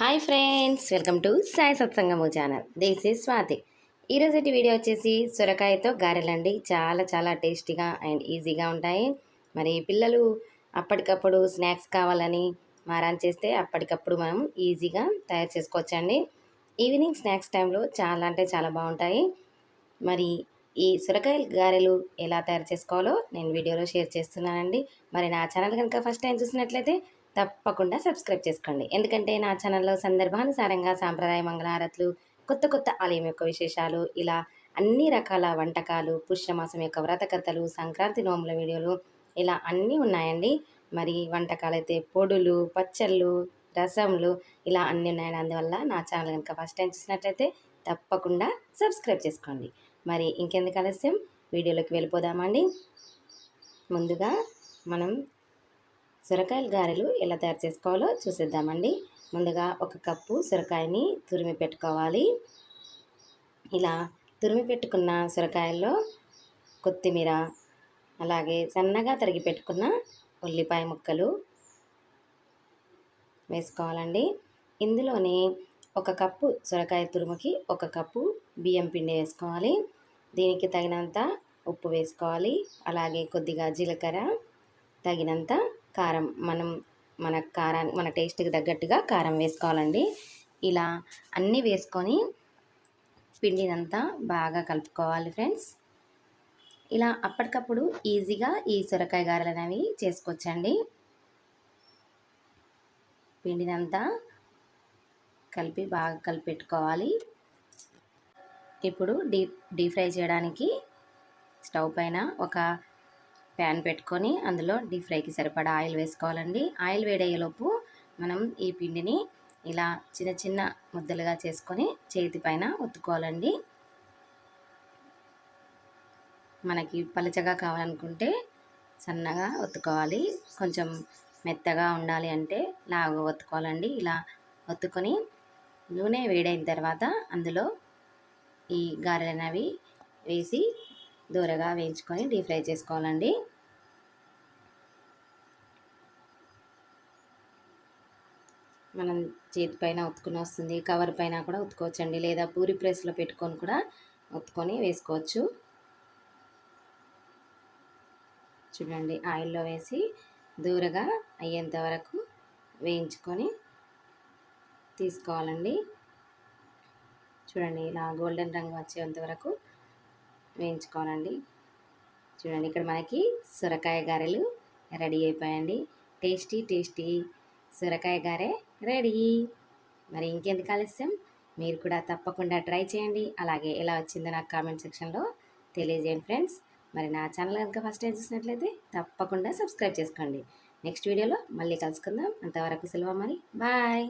Hi friends welcome to Sai సత్సంగము channel. This is Swathi. ఈరోజు video వచ్చేసి సొరకాయతో గారెలండి. చాలా చాలా టేస్టీగా అండ్ ఈజీగా ఉంటాయి. మరి పిల్లలు అప్పటికప్పుడు స్నాక్స్ కావాలని మారాన్ చేస్తే అప్పటికప్పుడు మనం ఈజీగా తయారు చేసుకోవచ్చండి. ఈవినింగ్ స్నాక్స్ టైంలో చాలా అంటే చాలా బాగుంటాయి. మరి ఈ సొరకాయలు గారెలు ఎలా తయారు చేసుకోవాలో నేను వీడియోలో షేర్ చేస్తున్నానండి. మరి నా ఛానల్ కనుక ఫస్ట్ టైం చూసినట్లయితే తప్పకుండా సబ్స్క్రైబ్ చేసుకోండి. ఎందుకంటే నా ఛానల్లో సందర్భానుసారంగా సాంప్రదాయ మంగళహారతులు కొత్త కొత్త ఆలయం యొక్క విశేషాలు ఇలా అన్ని రకాల వంటకాలు పుష్యమాసం యొక్క వ్రతకథలు సంక్రాంతి నోముల వీడియోలు ఇలా అన్నీ ఉన్నాయండి. మరి వంటకాలు అయితే పొడులు పచ్చళ్ళు రసంలు ఇలా అన్నీ ఉన్నాయండి. అందువల్ల నా ఛానల్ కనుక ఫస్ట్ టైం చూసినట్లయితే తప్పకుండా సబ్స్క్రైబ్ చేసుకోండి. మరి ఇంకెందుకు ఆలస్యం? వీడియోలోకి వెళ్ళిపోదామండి. ముందుగా మనం సొరకాయల గారెలు ఎలా తయారు చేసుకోవాలో చూసేద్దామండి. ముందుగా ఒక కప్పు సొరకాయని తురిమి పెట్టుకోవాలి. ఇలా తురిమి పెట్టుకున్న సొరకాయల్లో కొత్తిమీర అలాగే సన్నగా తరిగి పెట్టుకున్న ఉల్లిపాయ ముక్కలు వేసుకోవాలండి. ఇందులోనే ఒక కప్పు సొరకాయ తురుముకి ఒక కప్పు బియ్యం పిండి వేసుకోవాలి. దీనికి తగినంత ఉప్పు వేసుకోవాలి. అలాగే కొద్దిగా జీలకర్ర తగినంత కారం మనం మన కారాన్ని మన టేస్ట్కి తగ్గట్టుగా కారం వేసుకోవాలండి. ఇలా అన్నీ వేసుకొని పిండినంతా బాగా కలుపుకోవాలి ఫ్రెండ్స్. ఇలా అప్పటికప్పుడు ఈజీగా ఈ సొరకాయ గారెలు అనేవి చేసుకోవచ్చండి. పిండినంతా కలిపి బాగా కలిపెట్టుకోవాలి. ఇప్పుడు డీప్ డీప్ ఫ్రై చేయడానికి స్టవ్ పైన ఒక ప్యాన్ పెట్టుకొని అందులో డీప్ ఫ్రైకి సరిపడా ఆయిల్ వేసుకోవాలండి. ఆయిల్ వేడయ్యేలోపు మనం ఈ పిండిని ఇలా చిన్న చిన్న ముద్దలుగా చేసుకొని చేతి పైన ఒత్తుకోవాలండి. మనకి పలచగా కావాలనుకుంటే సన్నగా ఒత్తుకోవాలి. కొంచెం మెత్తగా ఉండాలి అంటే లాగా ఒత్తుకోవాలండి. ఇలా ఒత్తుకొని నూనె వేడైన తర్వాత అందులో ఈ గారెలు అనేవి వేసి దూరగా వేయించుకొని డీప్ ఫ్రై చేసుకోవాలండి. మనం చేతి పైన ఉతుకుని వస్తుంది కవర్ పైన కూడా ఉతుకోవచ్చండి లేదా పూరి ప్రెస్లో పెట్టుకొని కూడా ఉతుకొని వేసుకోవచ్చు. చూడండి ఆయిల్లో వేసి దూరగా అయ్యేంత వరకు వేయించుకొని తీసుకోవాలండి. చూడండి ఇలా గోల్డెన్ రంగు వచ్చేంత వరకు వేయించుకోవాలండి. చూడండి ఇక్కడ మనకి సొరకాయ గారెలు రెడీ అయిపోయాయండి. టేస్టీ టేస్టీ సొరకాయ గారె రెడీ. మరి ఇంకెందుకు ఆలస్యం? మీరు కూడా తప్పకుండా ట్రై చేయండి. అలాగే ఎలా వచ్చిందో నాకు కామెంట్ సెక్షన్లో తెలియజేయండి ఫ్రెండ్స్. మరి నా ఛానల్ కనుక ఫస్ట్ టైం చూసినట్లయితే తప్పకుండా సబ్స్క్రైబ్ చేసుకోండి. నెక్స్ట్ వీడియోలో మళ్ళీ కలుసుకుందాం. అంతవరకు సెలవు మరి బాయ్.